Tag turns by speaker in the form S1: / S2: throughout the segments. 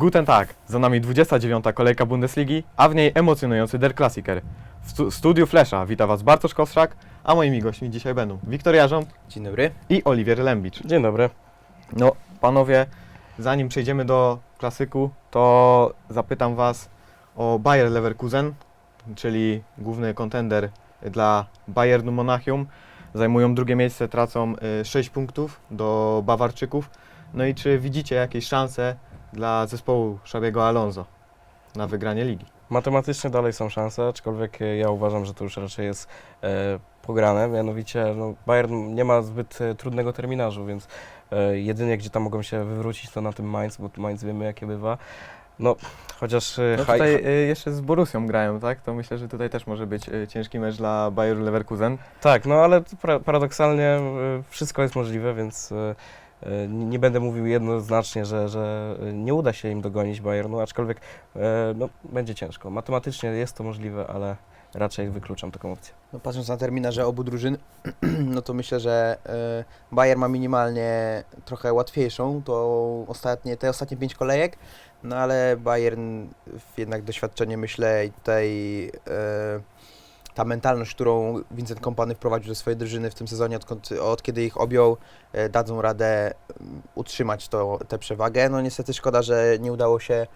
S1: Guten Tag, za nami 29. kolejka Bundesligi, a w niej emocjonujący Der Klassiker. W stu- studiu Flesza wita Was Bartosz Kowszak, a moimi gośćmi dzisiaj będą Wiktor Jarząb
S2: Dzień dobry.
S1: i Oliwier Lembicz.
S3: Dzień dobry.
S1: No, panowie, zanim przejdziemy do klasyku, to zapytam Was o Bayer Leverkusen, czyli główny kontender dla Bayernu Monachium. Zajmują drugie miejsce, tracą 6 punktów do Bawarczyków. No i czy widzicie jakieś szanse dla zespołu Szabiego Alonso na wygranie ligi?
S3: Matematycznie dalej są szanse, aczkolwiek e, ja uważam, że to już raczej jest e, pograne. Mianowicie no, Bayern nie ma zbyt e, trudnego terminarzu, więc e, jedynie gdzie tam mogą się wywrócić to na tym Mainz, bo tu Mainz wiemy jakie bywa. No, chociaż e,
S1: No
S3: haj-
S1: tutaj y, jeszcze z Borussią grają, tak? To myślę, że tutaj też może być y, ciężki mecz dla Bayeru Leverkusen.
S3: Tak, no ale to pra- paradoksalnie e, wszystko jest możliwe, więc e, e, nie będę mówił jednoznacznie, że, że e, nie uda się im dogonić Bayernu, aczkolwiek e, no, będzie ciężko. Matematycznie jest to możliwe, ale raczej wykluczam taką opcję.
S2: No, patrząc na terminarze obu drużyn, no to myślę, że y, Bayern ma minimalnie trochę łatwiejszą to ostatnie, te ostatnie pięć kolejek, no ale Bayern jednak doświadczenie myślę i tutaj y, ta mentalność, którą Vincent Kompany wprowadził do swojej drużyny w tym sezonie, odkąd, od kiedy ich objął, y, dadzą radę mm, utrzymać to, tę przewagę. No niestety szkoda, że nie udało się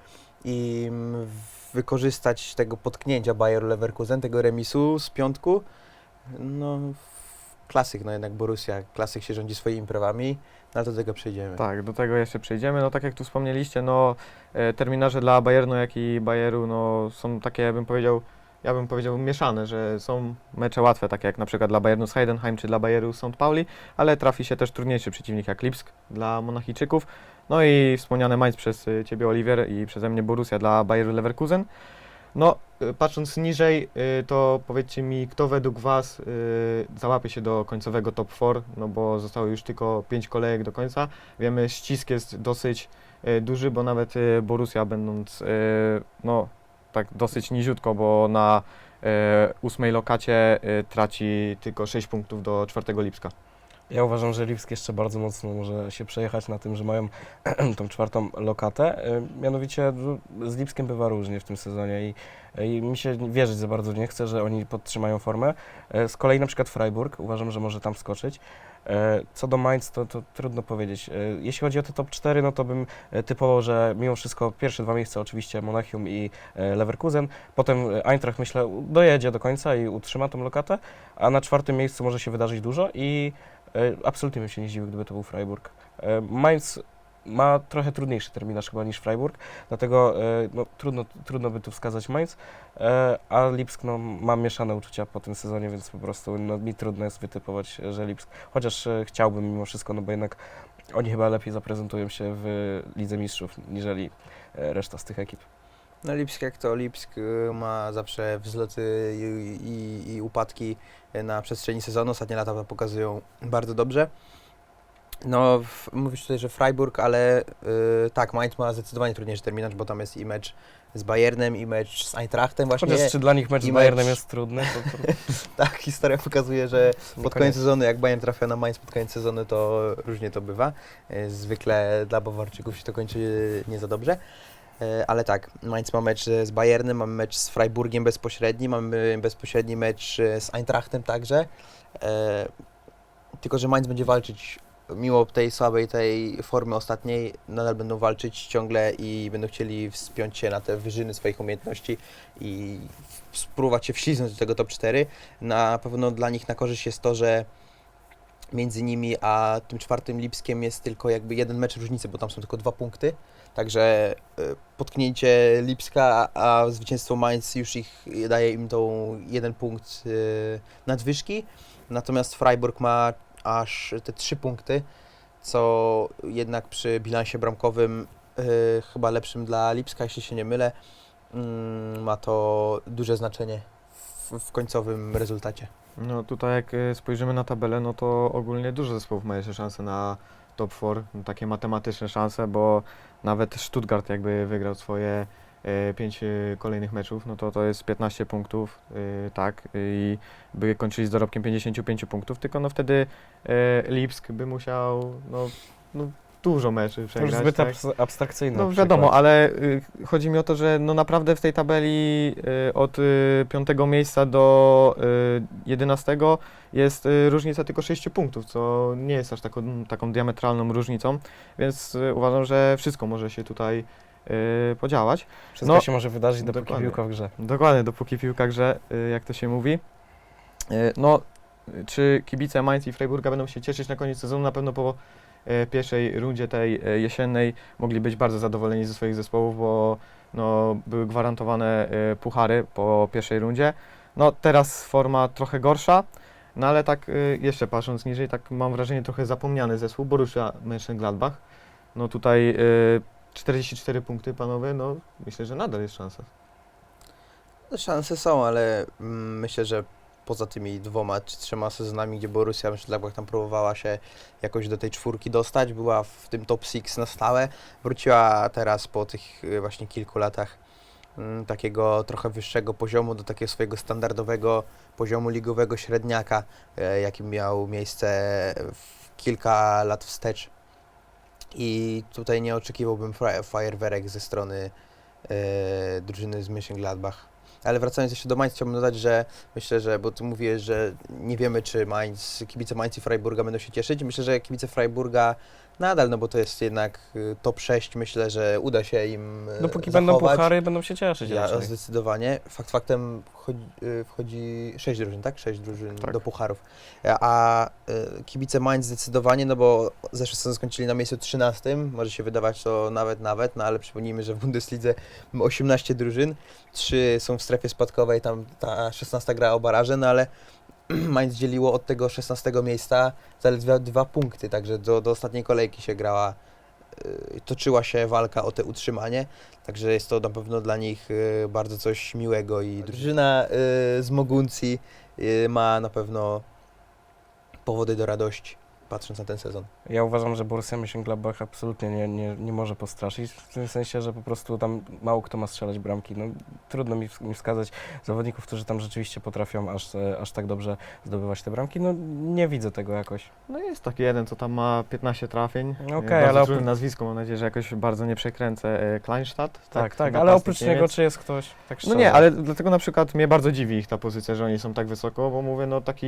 S2: im wykorzystać tego potknięcia Bayer Leverkusen, tego remisu z piątku. No, klasyk, no jednak Borussia, klasyk się rządzi swoimi prawami, no ale do tego przejdziemy.
S1: Tak, do tego jeszcze przejdziemy. No tak jak tu wspomnieliście, no e, terminarze dla Bayernu, jak i Bayeru, no są takie, bym powiedział, ja bym powiedział mieszane, że są mecze łatwe, takie jak na przykład dla Bayernu z Heidenheim czy dla Bayeru St. Pauli, ale trafi się też trudniejszy przeciwnik jak Lipsk dla Monachijczyków. No i wspomniane Mainz przez y, Ciebie Oliwier i przeze mnie Borussia dla Bayeru Leverkusen. No, y, patrząc niżej, y, to powiedzcie mi, kto według Was załapie się do końcowego top 4, no bo zostało już tylko 5 kolejek do końca. Wiemy, ścisk jest dosyć duży, bo nawet Borussia będąc, no, tak dosyć niziutko, bo na y, ósmej lokacie y, traci tylko 6 punktów do czwartego Lipska.
S3: Ja uważam, że Lipsk jeszcze bardzo mocno może się przejechać na tym, że mają tą czwartą lokatę. Y, Mianowicie no, z Lipskiem bywa różnie w tym sezonie i, i mi się wierzyć za bardzo nie chce, że oni podtrzymają formę. Z kolei na przykład Freiburg uważam, że może tam skoczyć. Y, Co do Mainz, to, to trudno powiedzieć. Y, Jeśli chodzi o te top 4, no to bym y, typował, że mimo wszystko pierwsze dwa miejsca oczywiście Monachium i Leverkusen. Potem Eintracht myślę dojedzie do końca i utrzyma tą lokatę, a na czwartym miejscu może się wydarzyć dużo i E, Absolutnie bym się nie zdziwił, gdyby to był Freiburg. E, Mainz ma trochę trudniejszy terminarz chyba niż Freiburg, dlatego e, no, trudno, trudno by tu wskazać Mainz, e, a Lipsk no, mam mieszane uczucia po tym sezonie, więc po prostu no, mi trudno jest wytypować, że Lipsk, chociaż e, chciałbym mimo wszystko, no bo jednak oni chyba lepiej zaprezentują się w Lidze Mistrzów, niżeli reszta z tych ekip.
S2: No Lipsk jak to Lipsk ma zawsze wzloty i, i, i upadki na przestrzeni sezonu. Ostatnie lata pokazują bardzo dobrze. No, w, mówisz tutaj, że Freiburg, ale y, tak, Mainz ma zdecydowanie trudniejszy terminarz, bo tam jest i mecz z Bayernem, i mecz z Eintrachtem właśnie.
S3: Chociaż czy dla nich mecz
S2: i
S3: z Bayernem
S2: mecz-
S3: jest trudny, to, to
S2: Tak, historia pokazuje, że pod koniec sezonu, jak Bayern trafia na Mainz pod koniec sezonu, to różnie to bywa. Y, Zwykle dla Bawarczyków się to kończy nie za dobrze. Y, Ale tak, Mainz ma mecz z Bayernem, mamy mecz z Freiburgiem bezpośredni, mamy bezpośredni mecz y, z Eintrachtem także. Tylko, że Mainz będzie walczyć, mimo tej słabej tej formy ostatniej, nadal będą walczyć ciągle i będą chcieli wspiąć się na te wyżyny swoich umiejętności i spróbować się wślizgnąć do tego top 4. Na pewno dla nich na korzyść jest to, że między nimi a tym czwartym Lipskiem jest tylko jakby jeden mecz różnicy, bo tam są tylko dwa punkty. Także y, potknięcie Lipska, a zwycięstwo Mainz już ich daje im tą jeden punkt y, nadwyżki. Natomiast Freiburg ma aż te trzy punkty, co jednak przy bilansie bramkowym y, chyba lepszym dla Lipska, jeśli się nie mylę, mm, ma to duże znaczenie w, w końcowym rezultacie.
S1: No tutaj jak y, spojrzymy na tabelę, no to ogólnie dużo zespołów ma jeszcze szanse na top 4, no, takie matematyczne szanse, bo nawet Stuttgart jakby wygrał swoje 5 kolejnych meczów, no to to jest 15 punktów, y, tak, i by kończyli z dorobkiem 55 punktów, tylko no wtedy y, Lipsk by musiał, no, no dużo meczy
S3: To już
S1: przegrać.
S3: zbyt
S1: tak?
S3: abs- abstrakcyjne.
S1: No
S3: przykład.
S1: wiadomo, ale y, chodzi mi o to, że no naprawdę w tej tabeli y, od y, 5 miejsca do y, 11 jest y, różnica tylko 6 punktów, co nie jest aż taką, taką diametralną różnicą, więc y, uważam, że wszystko może się tutaj y, podziałać.
S3: Wszystko
S1: no,
S3: się może wydarzyć, dopóki
S1: dokładnie.
S3: piłka w grze.
S1: Dokładnie, dopóki piłka grze, y, jak to się mówi. Y, No, czy kibice Mainz i Freiburga będą się cieszyć na koniec sezonu? Na pewno po y, pierwszej rundzie tej y, jesiennej mogli być bardzo zadowoleni ze swoich zespołów, bo no, były gwarantowane y, puchary po pierwszej rundzie. No, teraz forma trochę gorsza, no ale tak y, jeszcze patrząc niżej, tak mam wrażenie trochę zapomniany zespół Borussia Mönchengladbach. No tutaj y, 44 punkty, panowie, no myślę, że nadal jest szansa.
S2: No, szanse są, ale mm, myślę, że poza tymi dwoma czy trzema sezonami, gdzie Borussia Mönchengladbach tam próbowała się jakoś do tej czwórki dostać, była w tym top 6 na stałe, wróciła teraz po tych y, właśnie kilku latach mm, takiego trochę wyższego poziomu do takiego swojego standardowego poziomu ligowego średniaka, e, jakim miał miejsce w kilka lat wstecz. I tutaj nie oczekiwałbym fajerwerek ze strony e, drużyny z Mönchengladbach. Ale wracając jeszcze do Mainz, chciałbym dodać, że myślę, że, bo ty mówiłeś, że nie wiemy, czy Mainz, kibice Mainz i Freiburga będą się cieszyć. Myślę, że kibice Freiburga nadal, no bo to jest jednak y, top 6, myślę, że uda się im y,
S3: Dopóki
S2: zachować.
S3: będą puchary, będą się cieszyć
S2: Ja,
S3: raczej.
S2: zdecydowanie. Fakt faktem wchodzi, y, wchodzi 6 drużyn, tak? 6 drużyn
S1: Tak.
S2: do pucharów. A, a y, kibice Mainz zdecydowanie, no bo zeszły sezon skończyli na miejscu 13, może się wydawać to nawet, nawet, no ale przypomnijmy, że w Bundeslidze mamy 18 drużyn, 3 są w strefie spadkowej, tam ta 16 gra o baraże, no ale Mainz dzieliło od tego 16 miejsca zaledwie dwa punkty, także do, do ostatniej kolejki się grała, y, toczyła się walka o te utrzymanie. Także jest to na pewno dla nich y, bardzo coś miłego i drużyna y, z Moguncji ma na pewno powody do radości, patrząc na ten sezon.
S3: Ja uważam, że Borussia Mönchengladbach absolutnie nie, nie, nie może postraszyć, w tym sensie, że po prostu tam mało kto ma strzelać bramki. No, trudno mi, mi wskazać zawodników, którzy tam rzeczywiście potrafią aż, e, aż tak dobrze zdobywać te bramki. No nie widzę tego jakoś.
S1: No jest taki jeden, co tam ma 15 trafień.
S3: No
S1: E,
S3: okej,
S1: bardzo
S3: ale
S1: trudne
S3: oprócz-
S1: nazwisko, mam nadzieję, że jakoś bardzo nie przekręcę. E, Kleinstadt?
S3: Tak, tak,
S1: Napastnik
S3: ale oprócz
S1: Niemiec.
S3: niego czy jest ktoś? Tak
S1: No
S3: szczerze.
S1: nie, ale dlatego na przykład mnie bardzo dziwi ich ta pozycja, że oni są tak wysoko, bo mówię, no taki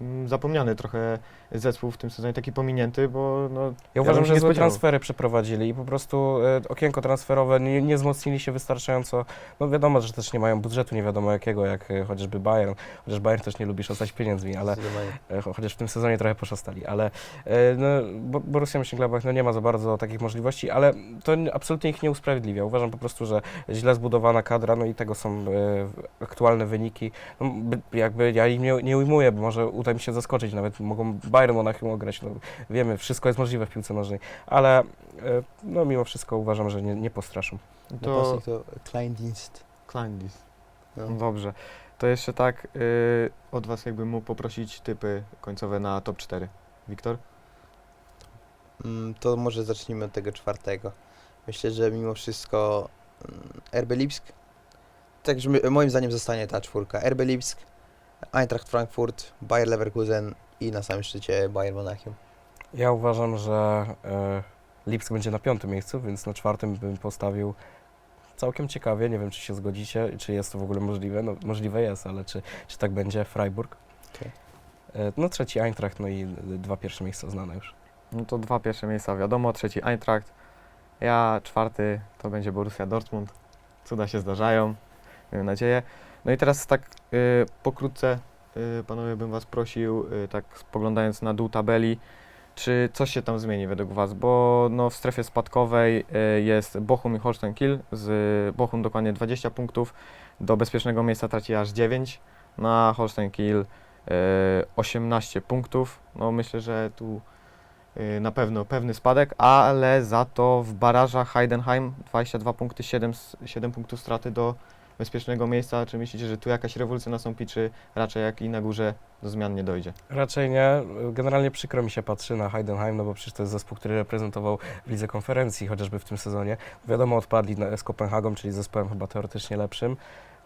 S1: mm, zapomniany trochę zespół w tym sezonie, taki pominięty, bo no...
S3: Ja
S1: bym
S3: uważam,
S1: się
S3: że
S1: nie
S3: złe
S1: spodziewał.
S3: transfery przeprowadzili i po prostu e, okienko transferowe nie, nie wzmocnili się wystarczająco. No wiadomo, że też nie mają budżetu nie wiadomo jakiego, jak e, chociażby Bayern. Chociaż Bayern też nie lubi szastać pieniędzmi, ale
S2: Zdecydowanie.
S3: e, cho- chociaż w tym sezonie trochę poszastali, ale e, no, Bo- Borussia Mönchengladbach no, nie ma za bardzo takich możliwości, ale to n- absolutnie ich nie usprawiedliwia. Uważam po prostu, że źle zbudowana kadra, no i tego są e, aktualne wyniki. No, by- jakby ja ich nie, nie ujmuję, bo może uda mi się zaskoczyć, nawet mogą Bayern Monachium no, wiemy, wszystko jest możliwe w piłce nożnej, ale e, no, mimo wszystko uważam, że nie, nie postraszą.
S1: To
S2: to Kleindienst.
S1: Kleindis.
S2: No.
S1: No dobrze. To jeszcze tak, y, od Was jakbym mógł poprosić typy końcowe na top 4. Wiktor?
S2: Mm, To może zacznijmy od tego czwartego. Myślę, że mimo wszystko mm, RB Lipsk, także moim zdaniem zostanie ta czwórka. RB Lipsk, Eintracht Frankfurt, Bayer Leverkusen i na samym szczycie Bayern Monachium.
S3: Ja uważam, że e, Lipsk będzie na piątym miejscu, więc na czwartym bym postawił całkiem ciekawie. Nie wiem, czy się zgodzicie, czy jest to w ogóle możliwe. No, możliwe jest, ale czy, czy tak będzie? Freiburg.
S2: Okej.
S3: E, no trzeci Eintracht, no i e, dwa pierwsze miejsca znane już.
S1: No to dwa pierwsze miejsca wiadomo, trzeci Eintracht. Ja czwarty to będzie Borussia Dortmund. Cuda się zdarzają, miejmy nadzieję. No i teraz tak y, pokrótce, y, panowie, bym Was prosił, y, tak spoglądając na dół tabeli, czy coś się tam zmieni według Was? Bo no, w strefie spadkowej y, jest Bochum i Holstein Kiel. Z Bochum dokładnie 20 punktów. Do bezpiecznego miejsca traci aż 9. Na Holstein Kiel y, 18 punktów. No myślę, że tu y, na pewno pewny spadek, ale za to w barażach Heidenheim 22 punkty, 7, s- 7 punktów straty do bezpiecznego miejsca. Czy myślicie, że tu jakaś rewolucja nastąpi, czy raczej jak i na górze do zmian nie dojdzie?
S3: Raczej nie. Generalnie przykro mi się patrzy na Heidenheim, no bo przecież to jest zespół, który reprezentował w lidze konferencji, chociażby w tym sezonie. Wiadomo, odpadli z Kopenhagą, czyli zespołem chyba teoretycznie lepszym.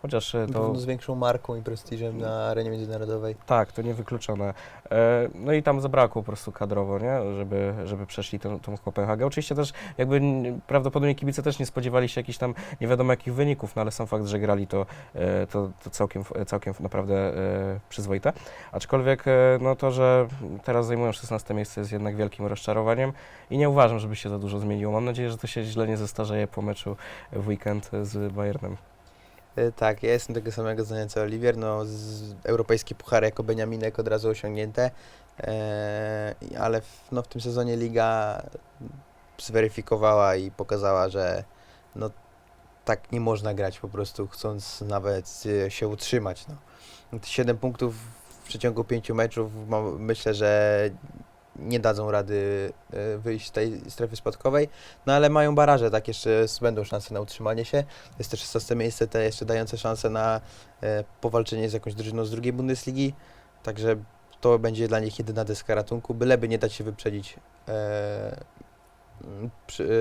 S3: Chociaż e, to
S2: z większą marką i prestiżem na arenie międzynarodowej.
S3: tak, to niewykluczone. E, No i tam zabrakło po prostu kadrowo, nie? Żeby, żeby przeszli tą, tą Kopenhagę. Oczywiście też jakby prawdopodobnie kibice też nie spodziewali się jakichś tam nie wiadomo jakich wyników, no ale sam fakt, że grali to, e, to, to całkiem, całkiem naprawdę e, przyzwoite. Aczkolwiek e, no to, że teraz zajmują 16 miejsce jest jednak wielkim rozczarowaniem i nie uważam, żeby się za dużo zmieniło. Mam nadzieję, że to się źle nie zestarzeje po meczu w weekend z Bayernem.
S2: E, Tak, ja jestem tego samego zdania co Oliwier. No, z europejskie puchary jako Beniaminek od razu osiągnięte, e, ale w, no, w tym sezonie liga zweryfikowała i pokazała, że no, tak nie można grać po prostu, chcąc nawet e, się utrzymać. No. 7 punktów w przeciągu 5 meczów myślę, że nie dadzą rady e, wyjść z tej strefy spadkowej, no ale mają baraże, tak jeszcze będą szanse na utrzymanie się. Jest też 16 miejsce, te jeszcze dające szansę na e, powalczenie z jakąś drużyną z drugiej Bundesligi, także to będzie dla nich jedyna deska ratunku, byleby nie dać się wyprzedzić, e,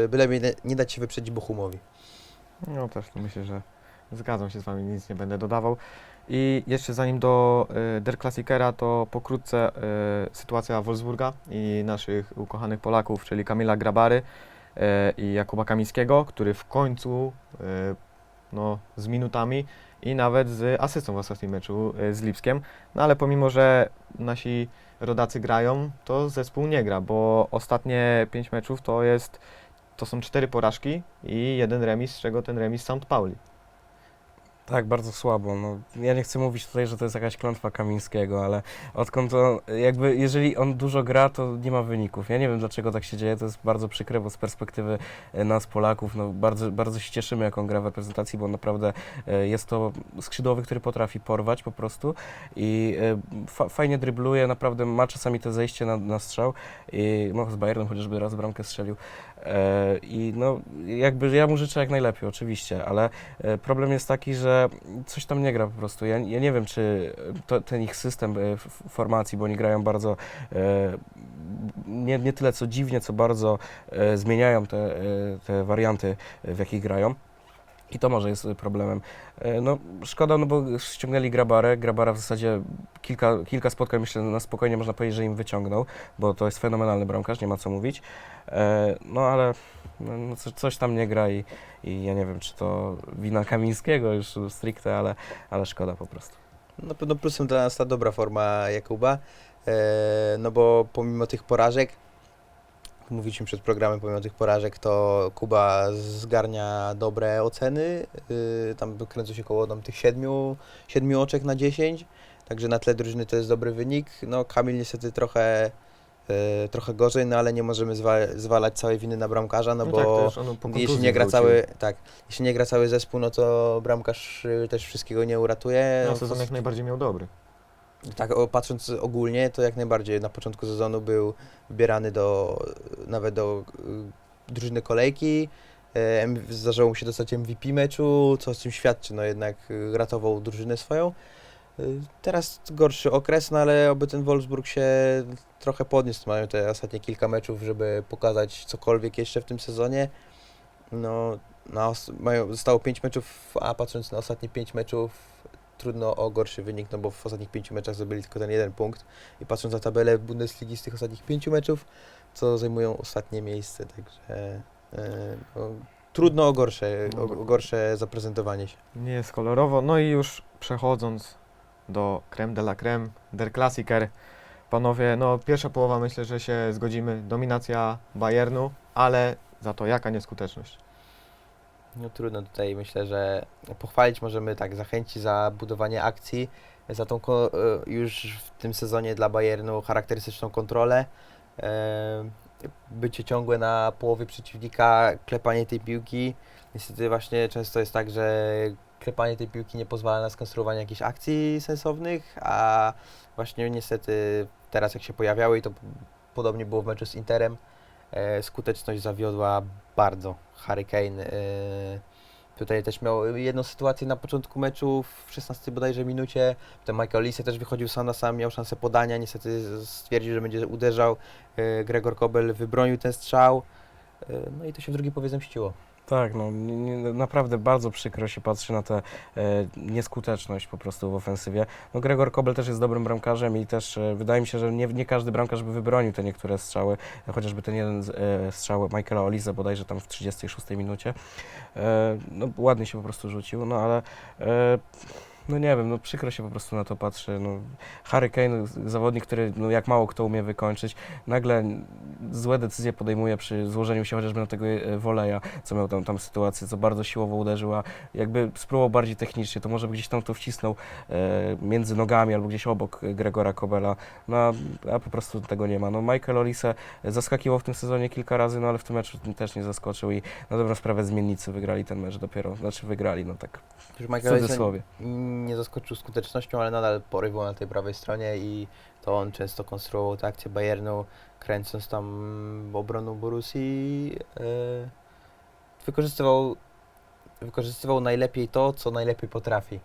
S2: byleby nie, dać się wyprzedzić Bochumowi.
S1: No też myślę, że zgadzam się z Wami, nic nie będę dodawał. I jeszcze zanim do y, Der Klassikera, to pokrótce y, sytuacja Wolfsburga i naszych ukochanych Polaków, czyli Kamila Grabary y, i Jakuba Kamińskiego, który w końcu y, no, z minutami i nawet z asystą w ostatnim meczu y, z Lipskiem. No ale pomimo, że nasi rodacy grają, to zespół nie gra, bo ostatnie pięć meczów to jest to są cztery porażki i jeden remis, z czego ten remis St. Pauli.
S3: Tak, bardzo słabo. No, ja nie chcę mówić tutaj, że to jest jakaś klątwa Kamińskiego, ale odkąd on, jakby, jeżeli on dużo gra, to nie ma wyników. Ja nie wiem, dlaczego tak się dzieje, to jest bardzo przykre, bo z perspektywy e, nas, Polaków, no, bardzo, bardzo się cieszymy, jak on gra w reprezentacji, bo naprawdę e, jest to skrzydłowy, który potrafi porwać po prostu i e, fa fajnie drybluje, naprawdę ma czasami to zejście na, na strzał i no, z Bayernem chociażby raz bramkę strzelił. E, I no, jakby ja mu życzę jak najlepiej, oczywiście, ale E, Problem jest taki, że coś tam nie gra po prostu. Ja, ja nie wiem, czy to, ten ich system e, formacji, bo oni grają bardzo nie, nie tyle co dziwnie, co bardzo zmieniają te, te warianty, w jakich grają. I to może jest problemem. E, No, szkoda, no bo ściągnęli Grabarę. Grabara w zasadzie kilka, kilka spotkań, myślę, na spokojnie można powiedzieć, że im wyciągnął, bo to jest fenomenalny bramkarz, nie ma co mówić. E, No, ale no, no, co- coś tam nie gra i, i ja nie wiem, czy to wina Kamińskiego już stricte, ale, ale szkoda po prostu.
S2: Na pewno plusem dla nas ta dobra forma Jakuba, e, no bo pomimo tych porażek, mówiliśmy przed programem, pomimo tych porażek, to Kuba zgarnia dobre oceny, y, tam kręcą się koło tam tych siedmiu, siedmiu oczek na 10, także na tle drużyny to jest dobry wynik. No Kamil niestety trochę, e, trochę gorzej, no ale nie możemy zwa- zwalać całej winy na bramkarza, no, bo
S1: tak,
S2: jeśli nie gra cały, tak, jeśli nie gra cały zespół, no to bramkarz y, też wszystkiego nie uratuje.
S1: No,
S2: On
S1: sezon jak najbardziej miał dobry.
S2: Tak, patrząc ogólnie, to jak najbardziej na początku sezonu był wybierany do, nawet do y, drużyny kolejki. E, Zdarzało mu się dostać MVP meczu, co o czym świadczy, no jednak y, ratował drużynę swoją. Y, Teraz gorszy okres, no ale oby ten Wolfsburg się trochę podniósł. Mają te ostatnie kilka meczów, żeby pokazać cokolwiek jeszcze w tym sezonie. No, na mają, zostało 5 meczów, a patrząc na ostatnie 5 meczów, trudno o gorszy wynik, no bo w ostatnich pięciu meczach zdobyli tylko ten jeden punkt. I patrząc na tabelę Bundesligi z tych ostatnich pięciu meczów, to zajmują ostatnie miejsce, także e, no, trudno o gorsze, o, o gorsze zaprezentowanie się.
S1: Nie jest kolorowo. No i już przechodząc do creme de la creme, Der Klassiker. Panowie, no pierwsza połowa myślę, że się zgodzimy. Dominacja Bayernu, ale za to jaka nieskuteczność.
S2: No trudno tutaj, myślę, że pochwalić możemy tak, zachęcić za budowanie akcji, za tą e, już w tym sezonie dla Bayernu charakterystyczną kontrolę, e, bycie ciągłe na połowie przeciwnika, klepanie tej piłki. Niestety właśnie często jest tak, że klepanie tej piłki nie pozwala na skonstruowanie jakichś akcji sensownych, a właśnie niestety teraz jak się pojawiały to podobnie było w meczu z Interem, skuteczność zawiodła bardzo. Harry Kane e, tutaj też miał jedną sytuację na początku meczu w 16 bodajże minucie. Potem Michael Olise też wychodził sam na sam, miał szansę podania, niestety stwierdził, że będzie uderzał. E, Gregor Kobel wybronił ten strzał. E, no i to się w drugiej połowie zemściło.
S3: Tak, no nie, nie, naprawdę bardzo przykro się patrzy na tę e, nieskuteczność po prostu w ofensywie. No Gregor Kobel też jest dobrym bramkarzem i też e, wydaje mi się, że nie, nie każdy bramkarz by wybronił te niektóre strzały, e, chociażby ten jeden e, strzał Michaela Olize bodajże tam w 36 minucie. E, no ładnie się po prostu rzucił, no ale e, no nie wiem, no przykro się po prostu na to patrzy. No, Harry Kane, zawodnik, który no, jak mało kto umie wykończyć, nagle złe decyzje podejmuje przy złożeniu się chociażby na tego e, woleja, co miał tam, tam sytuację, co bardzo siłowo uderzyła. Jakby spróbował bardziej technicznie, to może by gdzieś tam to wcisnął e, między nogami albo gdzieś obok Gregora Kobela, no a, a po prostu tego nie ma. No Michael Olise zaskakiwał w tym sezonie kilka razy, no ale w tym meczu też nie zaskoczył i na dobrą sprawę zmiennicy wygrali ten mecz dopiero, znaczy wygrali, no tak w
S2: Michael Olise
S3: cudzysłowie.
S2: Nie zaskoczył skutecznością, ale nadal porywał na tej prawej stronie i to on często konstruował te akcje Bayernu, kręcąc tam obroną Borussii. e, wykorzystywał, wykorzystywał najlepiej to, co najlepiej potrafi.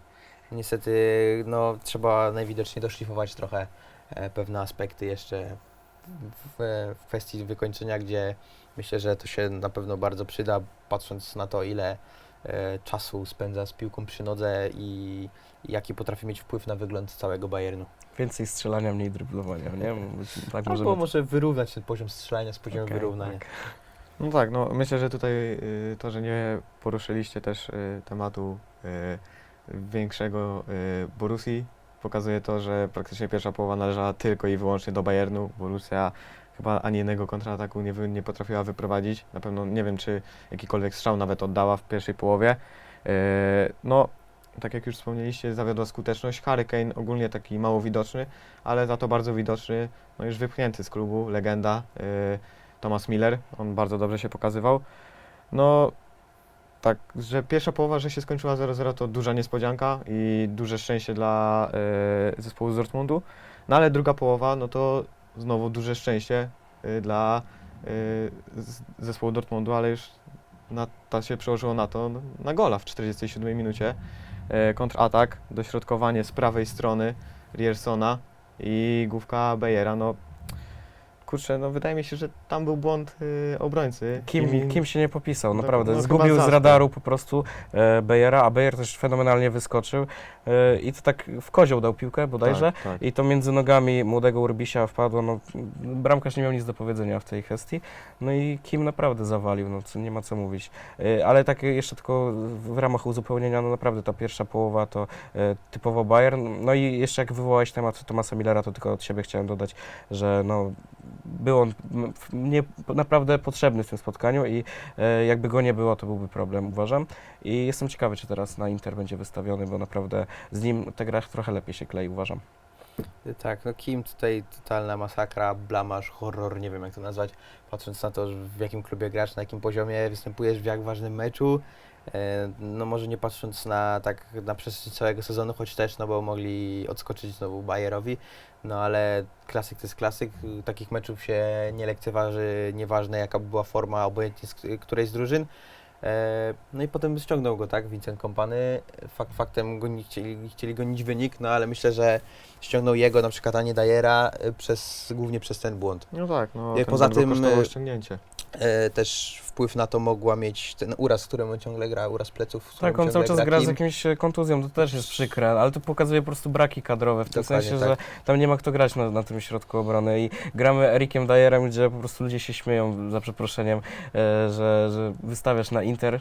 S2: Niestety, no, trzeba najwidoczniej doszlifować trochę e, pewne aspekty jeszcze w, w kwestii wykończenia, gdzie myślę, że to się na pewno bardzo przyda, patrząc na to, ile czasu spędza z piłką przy nodze i jaki potrafi mieć wpływ na wygląd całego Bayernu.
S3: Więcej strzelania, mniej dryblowania, nie? Tak może
S2: Albo
S3: być.
S2: może wyrównać ten poziom strzelania z poziomem
S3: Okej,
S2: wyrównania.
S3: tak.
S1: No tak, no myślę, że tutaj y, to, że nie poruszyliście też y, tematu y, większego y, Borussii, pokazuje to, że praktycznie pierwsza połowa należała tylko i wyłącznie do Bayernu. Borussia chyba ani jednego kontrataku nie, nie potrafiła wyprowadzić. Na pewno nie wiem, czy jakikolwiek strzał nawet oddała w pierwszej połowie. Y, no, tak jak już wspomnieliście, zawiodła skuteczność. Harry Kane ogólnie taki mało widoczny, ale za to bardzo widoczny, no już wypchnięty z klubu, legenda. y, Thomas Miller, on bardzo dobrze się pokazywał. No, tak, że pierwsza połowa, że się skończyła 0-0 to duża niespodzianka i duże szczęście dla e, zespołu z Dortmundu. No ale druga połowa, no to znowu duże szczęście e, dla z- zespołu Dortmundu, ale już na, to się przełożyło na to, no, na gola w 47 minucie. E, kontratak, dośrodkowanie z prawej strony Riersona i główka Bejera, no kurczę, no wydaje mi się, że tam był błąd y, obrońcy.
S3: Kim,
S1: I-
S3: kim się nie popisał,
S1: No,
S3: naprawdę.
S1: no chyba
S3: Zgubił z radaru po prostu e, Bejera, a Bejer też fenomenalnie wyskoczył e, i to tak w kozioł dał piłkę bodajże.
S1: Tak, tak.
S3: I to między nogami młodego Urbisia wpadło, no bramkarz nie miał nic do powiedzenia w tej kwestii. No i Kim naprawdę zawalił, no co, nie ma co mówić. E, ale tak jeszcze tylko w, w ramach uzupełnienia, no naprawdę ta pierwsza połowa to e, typowo Bayern. No i jeszcze jak wywołałeś temat Tomasa Millera, to tylko od siebie chciałem dodać, że no był on nie, naprawdę potrzebny w tym spotkaniu i e, jakby go nie było, to byłby problem, uważam. I jestem ciekawy, czy teraz na Inter będzie wystawiony, bo naprawdę z nim ta gra trochę lepiej się klei, uważam.
S2: Tak, no Kim tutaj totalna masakra, blamaż, horror, nie wiem jak to nazwać, patrząc na to, w jakim klubie grasz, na jakim poziomie występujesz, w jak ważnym meczu. E, No może nie patrząc na tak na przestrzeń całego sezonu, choć też, no bo mogli odskoczyć znowu Bayerowi, no ale klasyk to jest klasyk, takich meczów się nie lekceważy, nieważne jaka by była forma, obojętnie z której z drużyn. E, No i potem ściągnął go, tak, Vincent Kompany. Fakt faktem go nie chcieli, chcieli gonić wynik, no ale myślę, że ściągnął jego, na przykład, a nie Dajera, e, przez, głównie przez ten błąd.
S1: No tak, no
S2: poza tym,
S1: ściągnięcie.
S2: Też wpływ na to mogła mieć ten uraz, w którym on ciągle gra, uraz pleców. którym
S3: Tak, on cały
S2: ciągle
S3: czas gra z
S2: Kim.
S3: jakimś e, kontuzją, to też jest przykre, ale to pokazuje po prostu braki kadrowe, w tym
S2: Dokładnie
S3: sensie,
S2: tak.
S3: że tam nie ma kto grać na, na tym środku obrony i gramy Erikiem Dyerem, gdzie po prostu ludzie się śmieją, za przeproszeniem, e, że, że wystawiasz na Inter e,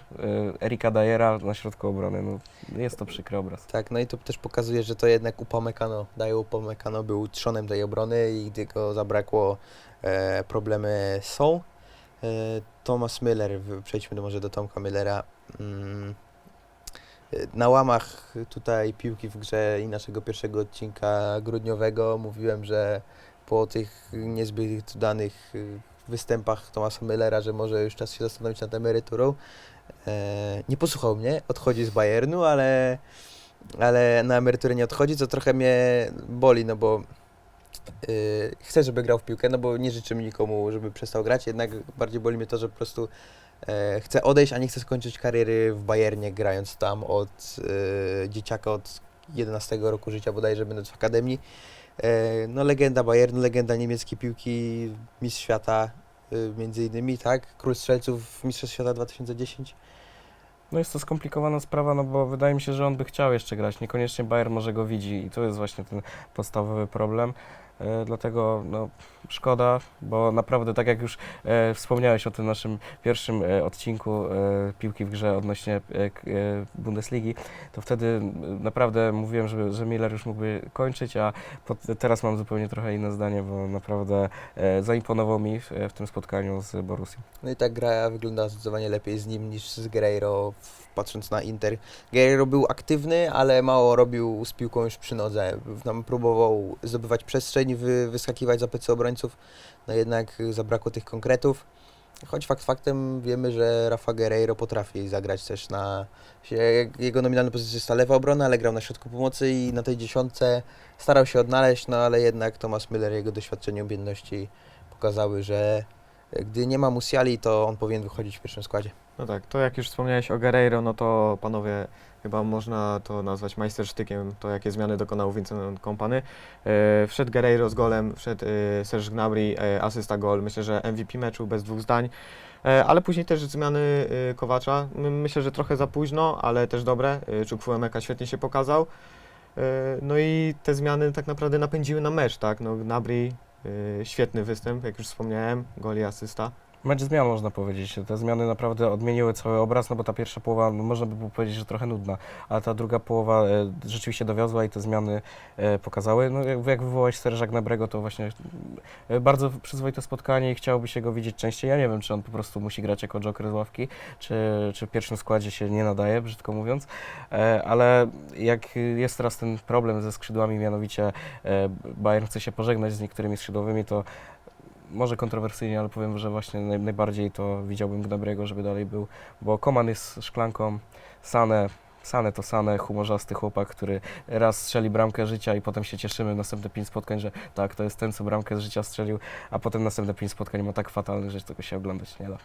S3: Erika Dyera na środku obrony, no jest to przykry obraz.
S2: Tak, no i to też pokazuje, że to jednak Upamecano, daje Upamecano był trzonem tej obrony i gdy go zabrakło, e, problemy są. E, Thomas Müller, w- przejdźmy może do Tomka Müllera. Mm, e, na łamach tutaj piłki w grze i naszego pierwszego odcinka grudniowego mówiłem, że po tych niezbyt danych y, występach Thomasa Müllera, że może już czas się zastanowić nad emeryturą. E, nie posłuchał mnie, odchodzi z Bayernu, ale, ale na emeryturę nie odchodzi, co trochę mnie boli, no bo y, chcę, żeby grał w piłkę, no bo nie życzę nikomu, żeby przestał grać, jednak bardziej boli mnie to, że po prostu e, chcę odejść, a nie chcę skończyć kariery w Bayernie, grając tam od e, dzieciaka, od 11 roku życia bodajże, będąc w akademii. E, no legenda Bayernu, legenda niemieckiej piłki, mistrz świata, między innymi, tak? Król strzelców Mistrzostw Świata 2010.
S3: No jest to skomplikowana sprawa, no bo wydaje mi się, że on by chciał jeszcze grać. Niekoniecznie Bayern może go widzi i to jest właśnie ten podstawowy problem. E, dlatego no, szkoda, bo naprawdę tak jak już e, wspomniałeś o tym naszym pierwszym e, odcinku e, piłki w grze odnośnie e, e, Bundesligi, to wtedy naprawdę mówiłem, że, że Miller już mógłby kończyć, a pod, teraz mam zupełnie trochę inne zdanie, bo naprawdę e, zaimponował mi w, w tym spotkaniu z Borussią.
S2: No i ta gra wygląda zdecydowanie lepiej z nim niż z Guerreiro, w- patrząc na Inter. Guerreiro był aktywny, ale mało robił z piłką już przy nodze. Nam próbował zdobywać przestrzeń, wy, wyskakiwać za plecy obrońców, no jednak zabrakło tych konkretów. Choć fakt faktem wiemy, że Rafa Guerreiro potrafi zagrać też na... Jego nominalna pozycja jest ta lewa obrona, ale grał na środku pomocy i na tej dziesiątce starał się odnaleźć, no ale jednak Thomas Müller, jego doświadczenie, umiejętności pokazały, że gdy nie ma Musiali, to on powinien wychodzić w pierwszym składzie.
S1: No tak, to jak już wspomniałeś o Guerreiro, no to panowie, chyba można to nazwać majstersztykiem, to jakie zmiany dokonał Vincent Kompany. E, wszedł Guerreiro z golem, wszedł e, Serge Gnabry, e, asysta gol, myślę, że MVP meczu bez dwóch zdań. E, ale później też zmiany e, Kowacza, My- myślę, że trochę za późno, ale też dobre. E, Chukwuemeka świetnie się pokazał. E, no i te zmiany tak naprawdę napędziły na mecz, tak? No Gnabry, e, świetny występ, jak już wspomniałem, gol i asysta.
S3: Mecz zmian można powiedzieć. Te zmiany naprawdę odmieniły cały obraz, no bo ta pierwsza połowa, no można by było powiedzieć, że trochę nudna, ale ta druga połowa e, rzeczywiście dowiozła i te zmiany e, pokazały. No jak, jak wywołałeś Serża Gnabrego, to właśnie e, bardzo przyzwoite spotkanie i chciałoby się go widzieć częściej. Ja nie wiem, czy on po prostu musi grać jako joker z ławki, czy, czy w pierwszym składzie się nie nadaje, brzydko mówiąc, e, ale jak jest teraz ten problem ze skrzydłami, mianowicie e, Bayern chce się pożegnać z niektórymi skrzydłowymi, to może kontrowersyjnie, ale powiem, że właśnie naj, najbardziej to widziałbym Gnabrego, żeby dalej był, bo Koman jest szklanką, Sane, Sane to Sane, humorzasty chłopak, który raz strzeli bramkę życia i potem się cieszymy następne pięć spotkań, że tak, to jest ten, co bramkę z życia strzelił, a potem następne pięć spotkań ma tak fatalny, że tego się oglądać nie da.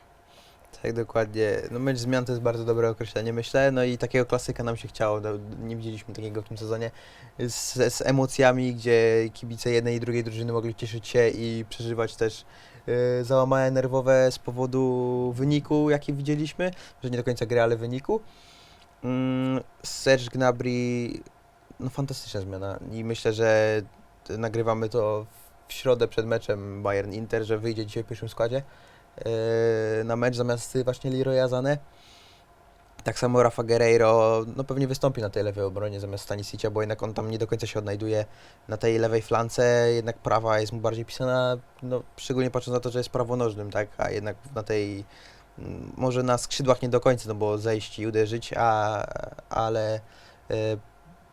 S2: Tak, dokładnie. No mecz zmian to jest bardzo dobre określenie, myślę. No i takiego klasyka nam się chciało. No, nie widzieliśmy takiego w tym sezonie. Z, z emocjami, gdzie kibice jednej i drugiej drużyny mogli cieszyć się i przeżywać też y, załamania nerwowe z powodu wyniku, jaki widzieliśmy. Że nie do końca gry, ale wyniku. Mm, Serge Gnabry, no fantastyczna zmiana. I myślę, że nagrywamy to w środę przed meczem Bayern-Inter, że wyjdzie dzisiaj w pierwszym składzie na mecz zamiast właśnie Leroya Zane. Tak samo Rafa Guerreiro, no pewnie wystąpi na tej lewej obronie zamiast Stanisicia, bo jednak on tam nie do końca się odnajduje na tej lewej flance, jednak prawa jest mu bardziej pisana, no szczególnie patrząc na to, że jest prawonożnym, tak, a jednak na tej, mm, może na skrzydłach nie do końca, no bo zejść i uderzyć, a, ale e,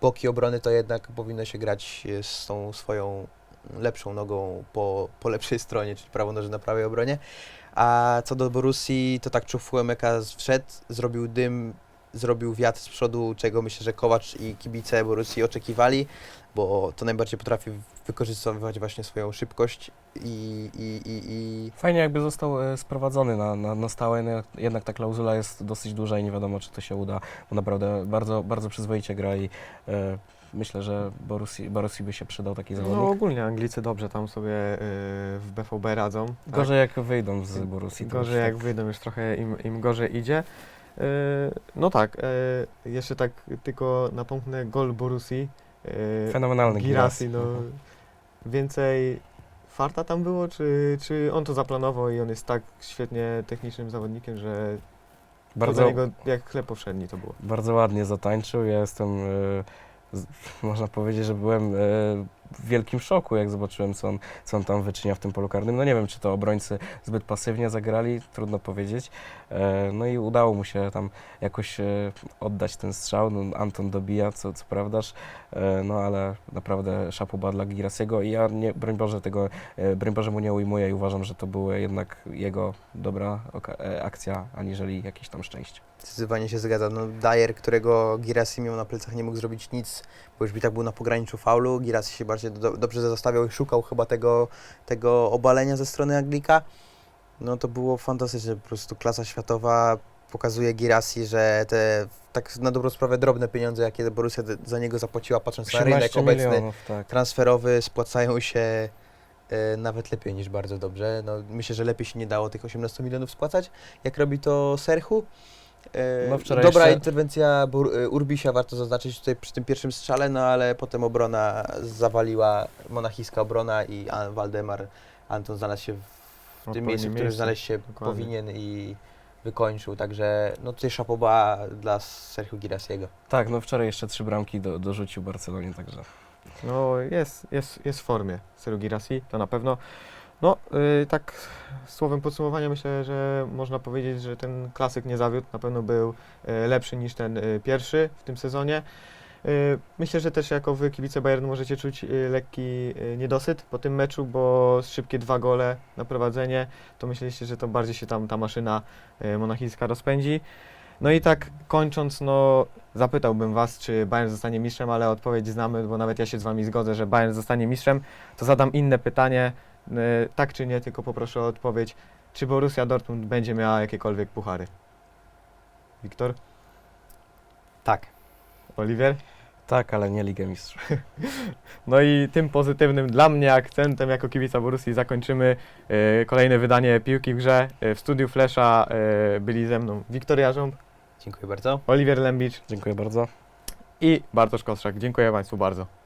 S2: boki obrony to jednak powinno się grać z tą swoją lepszą nogą po, po lepszej stronie, czyli prawonożny na prawej obronie. A co do Borussii, to tak Czufłemeka wszedł, zrobił dym, zrobił wiatr z przodu, czego myślę, że Kowacz i kibice Borussii oczekiwali, bo to najbardziej potrafi wykorzystywać właśnie swoją szybkość i, i, i, i
S3: Fajnie jakby został e, sprowadzony na, na, na stałe, no, jednak ta klauzula jest dosyć duża i nie wiadomo, czy to się uda, bo naprawdę bardzo, bardzo przyzwoicie gra i e, myślę, że Borussii by się przydał taki
S1: No
S3: zawodnik.
S1: ogólnie Anglicy dobrze tam sobie y, w BVB radzą. tak?
S3: Gorzej jak wyjdą z Borussii. to
S1: Gorzej jak
S3: tak-
S1: wyjdą, już trochę im, im gorzej idzie. Y, no tak, y, jeszcze tak tylko napomknę gol Borusi. y,
S3: Fenomenalny
S1: Girassi. no więcej farta tam było, czy, czy on to zaplanował i on jest tak świetnie technicznym zawodnikiem, że bardzo niego jak chleb powszedni to było.
S3: bardzo ładnie zatańczył. Ja jestem, z, można powiedzieć, że byłem e, w wielkim szoku, jak zobaczyłem, co on, co on tam wyczynia w tym polu karnym. No nie wiem, czy to obrońcy zbyt pasywnie zagrali, trudno powiedzieć. E, no i udało mu się tam jakoś e, oddać ten strzał. No, Anton dobija, co, co prawdaż, e, no ale naprawdę szapoba dla Girasiego i ja, nie, broń Boże, tego, broń Boże mu nie ujmuję i uważam, że to była jednak jego dobra akcja, aniżeli jakieś tam szczęście.
S2: zdecydowanie się zgadza. No, Dyer, którego Girassi miał na plecach, nie mógł zrobić nic, bo już by tak był na pograniczu faulu. Girassi się bardziej do, dobrze zostawiał i szukał chyba tego, tego obalenia ze strony Anglika. No to było fantastyczne, po prostu klasa światowa. Pokazuje Girassi, że te tak na dobrą sprawę drobne pieniądze, jakie Borussia za niego zapłaciła, patrząc na rynek
S3: 18
S2: obecny,
S3: tak.
S2: transferowy, spłacają się e, nawet lepiej niż bardzo dobrze. No, myślę, że lepiej się nie dało tych 18 milionów spłacać, jak robi to Serchu. E,
S3: No, wczoraj
S2: Dobra
S3: jeszcze-
S2: interwencja Bur- e, Urbisia, warto zaznaczyć tutaj przy tym pierwszym strzale, no ale potem obrona zawaliła, monachijska obrona i a, Waldemar Anton znalazł się w tym miejscu, w którym znaleźć się
S1: dokładnie.
S2: powinien i wykończył. Także no tutaj szapoba dla Sergio Girasiego.
S3: Tak, no wczoraj jeszcze trzy bramki do, dorzucił Barcelonie, także
S1: No jest, jest, jest w formie Seru Girassi, to na pewno. No, y, tak słowem podsumowania myślę, że można powiedzieć, że ten klasyk nie zawiódł. Na pewno był y, lepszy niż ten y, pierwszy w tym sezonie. Y, Myślę, że też jako wy kibice Bayernu możecie czuć y, lekki y, niedosyt po tym meczu, bo szybkie dwa gole na prowadzenie, to myśleliście, że to bardziej się tam ta maszyna monachijska rozpędzi. No i tak kończąc, no zapytałbym was, czy Bayern zostanie mistrzem, ale odpowiedź znamy, bo nawet ja się z wami zgodzę, że Bayern zostanie mistrzem. To zadam inne pytanie, tak czy nie, tylko poproszę o odpowiedź, czy Borussia Dortmund będzie miała jakiekolwiek puchary? Wiktor?
S2: Tak.
S1: Oliwier?
S3: tak, ale nie Ligę Mistrzów.
S1: No i tym pozytywnym dla mnie akcentem jako kibica Borussii zakończymy e, kolejne wydanie Piłki w Grze. E, w studiu Flesza e, byli ze mną Wiktor Jarząb,
S2: Dziękuję bardzo.
S1: Oliwier Lembicz
S3: Dziękuję bardzo.
S1: i Bartosz Kostrzak. Dziękuję Państwu bardzo.